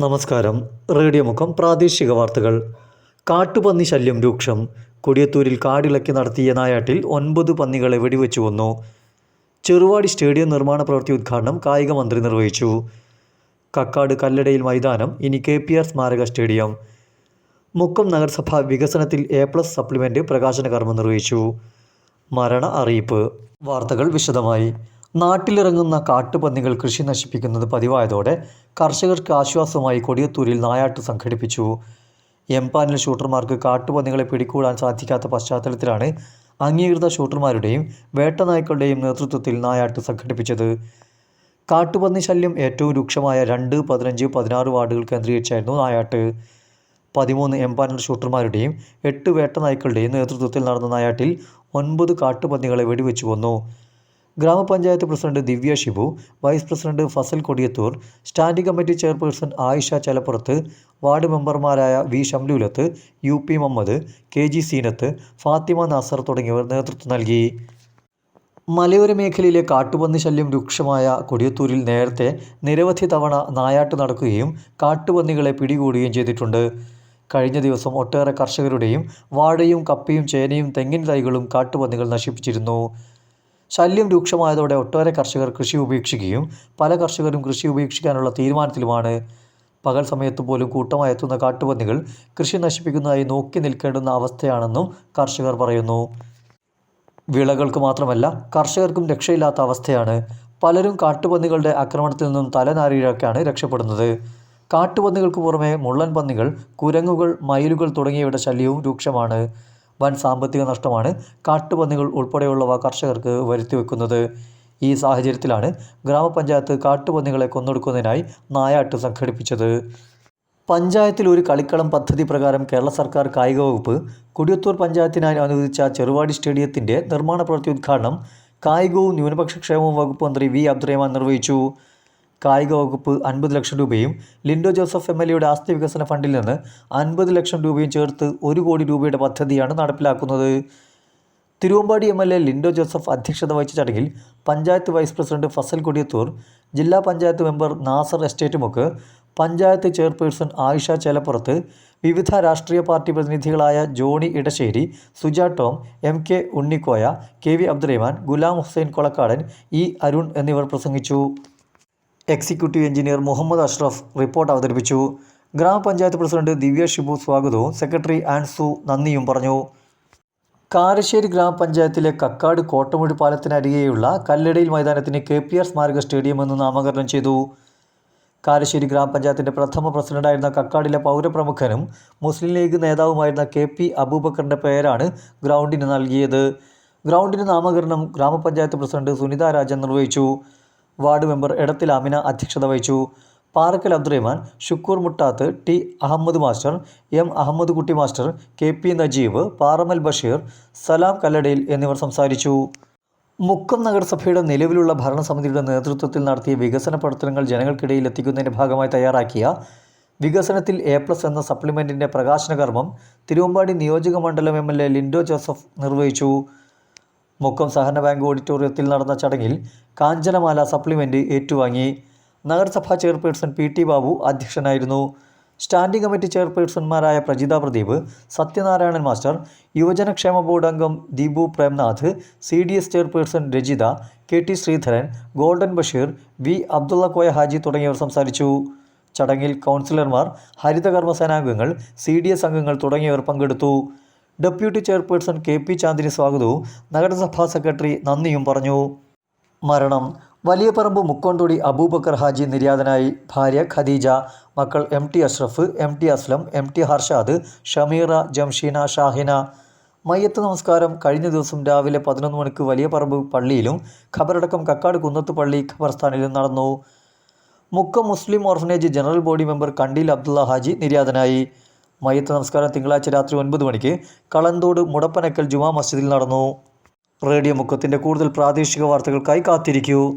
നമസ്കാരം. റേഡിയോ മുഖം പ്രാദേശിക വാർത്തകൾ. കാട്ടുപന്നി ശല്യം രൂക്ഷം. കൊടിയത്തൂരിൽ കാടിളക്കി നടത്തിയ നായാട്ടിൽ ഒൻപത് പന്നികളെ വെടിവെച്ചു കൊന്നു ചെറുവാടി സ്റ്റേഡിയം നിർമ്മാണ പ്രവൃത്തി ഉദ്ഘാടനം കായിക മന്ത്രി നിർവഹിച്ചു. കക്കാട് കല്ലടയിൽ മൈതാനം ഇനി കെ പി ആർ സ്മാരക സ്റ്റേഡിയം. മുക്കം നഗരസഭ വികസനത്തിൽ എ പ്ലസ് സപ്ലിമെന്റ് പ്രകാശന കർമ്മം നിർവഹിച്ചു. മരണ അറിയിപ്പ്. വാർത്തകൾ വിശദമായി. നാട്ടിലിറങ്ങുന്ന കാട്ടുപന്നികൾ കൃഷി നശിപ്പിക്കുന്നത് പതിവായതോടെ കർഷകർക്ക് ആശ്വാസമായി കൊടിയത്തൂരിൽ നായാട്ട് സംഘടിപ്പിച്ചു. എംപാനൽ ഷൂട്ടർമാർക്ക് കാട്ടുപന്നികളെ പിടികൂടാൻ സാധിക്കാത്ത പശ്ചാത്തലത്തിലാണ് അംഗീകൃത ഷൂട്ടർമാരുടെയും വേട്ടനായ്ക്കളുടെയും നേതൃത്വത്തിൽ നായാട്ട് സംഘടിപ്പിച്ചത്. കാട്ടുപന്നി ശല്യം ഏറ്റവും രൂക്ഷമായ രണ്ട് പതിനഞ്ച് പതിനാറ് വാർഡുകൾ കേന്ദ്രീകരിച്ചായിരുന്നു നായാട്ട്. പതിമൂന്ന് എംപാനൽ ഷൂട്ടർമാരുടെയും എട്ട് വേട്ടനായ്ക്കളുടെയും നേതൃത്വത്തിൽ നടന്ന നായാട്ടിൽ ഒൻപത് കാട്ടുപന്നികളെ വെടിവെച്ചു കൊന്നു. ഗ്രാമപഞ്ചായത്ത് president Divya Shibu vice president Fasal Kodiyathur standing committee chairperson Ayisha Chalappurath ward മെമ്പർമാരായ V Shamlulath U P Muhammad K G Seenath Fathima Nasar തുടങ്ങിയവർ നേതൃത്വം നൽകി. മലയോര മേഖലയിലെ കാട്ടുപന്നി ശല്യം രൂക്ഷമായ കൊടിയത്തൂരിൽ നേരത്തെ നിരവധി തവണ നായാട്ട് നടക്കുകയും കാട്ടുപന്നികളെ പിടികൂടുകയും ചെയ്തിട്ടുണ്ട്. കഴിഞ്ഞ ദിവസം ഒട്ടേറെ കർഷകരുടെയും വാഴയും കപ്പയും ചേനയും തെങ്ങിൻ തൈകളും കാട്ടുപന്നികൾ നശിപ്പിച്ചിരുന്നു. ശല്യം രൂക്ഷമായതോടെ ഒട്ടേറെ കർഷകർ കൃഷി ഉപേക്ഷിക്കുകയും പല കർഷകരും കൃഷി ഉപേക്ഷിക്കാനുള്ള തീരുമാനത്തിലുമാണ്. പകൽ സമയത്ത് പോലും കൂട്ടമായി എത്തുന്ന കാട്ടുപന്നികൾ കൃഷി നശിപ്പിക്കുന്നതായി നോക്കി നിൽക്കേണ്ടുന്ന അവസ്ഥയാണെന്നും കർഷകർ പറയുന്നു. വിളകൾക്ക് മാത്രമല്ല കർഷകർക്കും രക്ഷയില്ലാത്ത അവസ്ഥയാണ്. പലരും കാട്ടുപന്നികളുടെ ആക്രമണത്തിൽ നിന്നും തലനാരിഴക്കാണ് രക്ഷപ്പെടുന്നത്. കാട്ടുപന്നികൾക്ക് പുറമെ മുള്ളൻ പന്നികൾ കുരങ്ങുകൾ മയിലുകൾ തുടങ്ങിയവയുടെ ശല്യവും രൂക്ഷമാണ്. വൻ സാമ്പത്തിക നഷ്ടമാണ് കാട്ടുപന്നികൾ ഉൾപ്പെടെയുള്ളവ കർഷകർക്ക് വരുത്തിവെക്കുന്നത്. ഈ സാഹചര്യത്തിലാണ് ഗ്രാമപഞ്ചായത്ത് കാട്ടുപന്നികളെ കൊന്നൊടുക്കുന്നതിനായി നായാട്ട് സംഘടിപ്പിച്ചത്. പഞ്ചായത്തിൽ ഒരു കളിക്കളം പദ്ധതി പ്രകാരം കേരള സർക്കാർ കായിക വകുപ്പ് കൊടിയത്തൂർ പഞ്ചായത്തിനായി അനുവദിച്ച ചെറുവാടി സ്റ്റേഡിയത്തിന്റെ നിർമ്മാണ പ്രവൃത്തി ഉദ്ഘാടനം കായികവും ന്യൂനപക്ഷ ക്ഷേമവും വകുപ്പ് മന്ത്രി വി അബ്ദുറഹ്മാൻ നിർവഹിച്ചു. കായിക വകുപ്പ് അൻപത് ലക്ഷം രൂപയും ലിൻഡോ ജോസഫ് എം എൽ എയുടെ ആസ്തി വികസന ഫണ്ടിൽ നിന്ന് അൻപത് ലക്ഷം രൂപയും ചേർത്ത് ഒരു കോടി രൂപയുടെ പദ്ധതിയാണ് നടപ്പിലാക്കുന്നത്. Thiruvambady M L A Lindo Joseph അധ്യക്ഷത വഹിച്ച ചടങ്ങിൽ പഞ്ചായത്ത് വൈസ് പ്രസിഡന്റ് ഫസൽ കൊടിയത്തൂർ ജില്ലാ പഞ്ചായത്ത് മെമ്പർ നാസർ എസ്റ്റേറ്റുമൊക്കെ പഞ്ചായത്ത് ചെയർപേഴ്സൺ ആയിഷ ചേലപ്പുറത്ത് വിവിധ രാഷ്ട്രീയ party പ്രതിനിധികളായ Johny Edassery Suja Tom M K Unnikoya K V Abdurahman Gulam Hussain Kolakkadan E Arun എന്നിവർ പ്രസംഗിച്ചു. Executive engineer Muhammad Ashraf report അവതരിപ്പിച്ചു. ഗ്രാമപഞ്ചായത്ത് പ്രസിഡന്റ് ദിവ്യ ഷിബു സ്വാഗതവും സെക്രട്ടറി ആൻസു നന്ദിയും പറഞ്ഞു. കാരശ്ശേരി ഗ്രാമപഞ്ചായത്തിലെ കക്കാട് കോട്ടമുടി പാലത്തിനരികെയുള്ള കല്ലടയിൽ മൈതാനത്തിന് കെ പി ആർ സ്മാരക സ്റ്റേഡിയം എന്ന് നാമകരണം ചെയ്തു. കാരശ്ശേരി ഗ്രാമപഞ്ചായത്തിന്റെ പ്രഥമ പ്രസിഡന്റായിരുന്ന കക്കാടിലെ പൗരപ്രമുഖനും മുസ്ലിം ലീഗ് നേതാവുമായിരുന്ന കെ പി അബൂബക്കറിന്റെ പേരാണ് ഗ്രൗണ്ടിന് നൽകിയത്. ഗ്രൗണ്ടിന് നാമകരണം ഗ്രാമപഞ്ചായത്ത് പ്രസിഡന്റ് സുനിതാ രാജൻ നിർവഹിച്ചു. വാർഡ് മെമ്പർ എടത്തിൽ അമിന അധ്യക്ഷത വഹിച്ചു. Parakkal Abdurahman Shukoor Muttath T Ahammed master M Ahammed Kutty master K P Najeeb Paramal Basheer Salam Kalladayil എന്നിവർ സംസാരിച്ചു. മുക്കം നഗരസഭയുടെ നിലവിലുള്ള ഭരണസമിതിയുടെ നേതൃത്വത്തിൽ നടത്തിയ വികസന പ്രവർത്തനങ്ങൾ ജനങ്ങൾക്കിടയിൽ എത്തിക്കുന്നതിന്റെ ഭാഗമായി തയ്യാറാക്കിയ വികസനത്തിൽ എ പ്ലസ് എന്ന സപ്ലിമെന്റിന്റെ പ്രകാശനകർമ്മം തിരുവമ്പാടി നിയോജക മണ്ഡലം M L A Lindo Joseph നിർവഹിച്ചു. മുക്കം സഹകരണ ബാങ്ക് ഓഡിറ്റോറിയത്തിൽ നടന്ന ചടങ്ങിൽ കാഞ്ചനമാല സപ്ലിമെന്റ് ഏറ്റുവാങ്ങി. നഗരസഭാ ചെയർപേഴ്സൺ പി ടി ബാബു അധ്യക്ഷനായിരുന്നു. സ്റ്റാൻഡിംഗ് കമ്മിറ്റി ചെയർപേഴ്സൺമാരായ പ്രജിത പ്രദീപ് സത്യനാരായണൻ മാസ്റ്റർ യുവജനക്ഷേമ ബോർഡ് അംഗം Deepu Premnath C D S chairperson Rajitha K T Sreedharan golden Basheer V Abdulla Koya Haji തുടങ്ങിയവർ സംസാരിച്ചു. ചടങ്ങിൽ കൗൺസിലർമാർ ഹരിതകർമ്മ സേനാംഗങ്ങൾ സി ഡി എസ് അംഗങ്ങൾ തുടങ്ങിയവർ പങ്കെടുത്തു. Deputy chairperson K P Chandini സ്വാഗതവും നഗരസഭാ സെക്രട്ടറി നന്ദിയും പറഞ്ഞു. മരണം. വലിയ പറമ്പ് മുക്കോണ്ടോടി അബൂബക്കർ ഹാജി നിര്യാതനായി ഭാര്യ ഖദീജ മക്കൾ M T Ashraf M T Aslam M T Harshad Shameera Jamsheena Shahina. മയ്യത്ത് നമസ്കാരം. കഴിഞ്ഞ ദിവസം രാവിലെ പതിനൊന്ന് മണിക്ക് വലിയ പറമ്പ് പള്ളിയിലും ഖബറടക്കം കക്കാട് കുന്നത്ത് പള്ളി ഖബർസ്ഥാനിലും നടന്നു. Mukkam Muslim orphanage general body member Kandeel Abdulla Haji നിര്യാതനായി. മയ്യത്ത് നമസ്കാരം. തിങ്കളാഴ്ച രാത്രി ഒൻപത് മണിക്ക് കളന്തോട് മുടപ്പനക്കൽ ജുമാ മസ്ജിദിൽ നടന്നു. റേഡിയോ മുക്കത്തിന്റെ കൂടുതൽ പ്രാദേശിക വാർത്തകൾക്കായി കാത്തിരിക്കൂ.